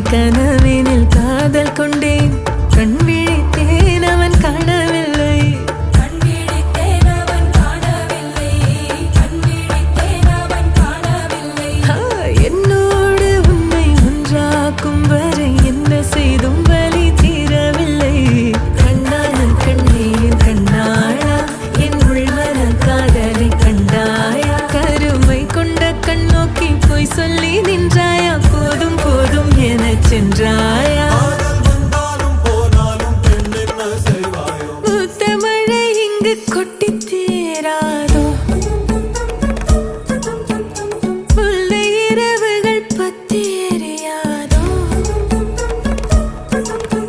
உன்னை கனவினில் காதல் கொண்டேன். கண் விழித்தேன் அவன் காணவில்லை. என்னோடு உன்னை ஒன்றாக்கும் வரை என்ன செய்தும் வலி தீரவில்லை. கண்ணாளன் கண்ணீர் கண்ணாளா என் உள்வர காதலை கண்டாயா. கருமை கொண்ட கண்ணோக்கி போய் சொல்லி நின்றாயா போய் அங்கு கொட்டித்தீ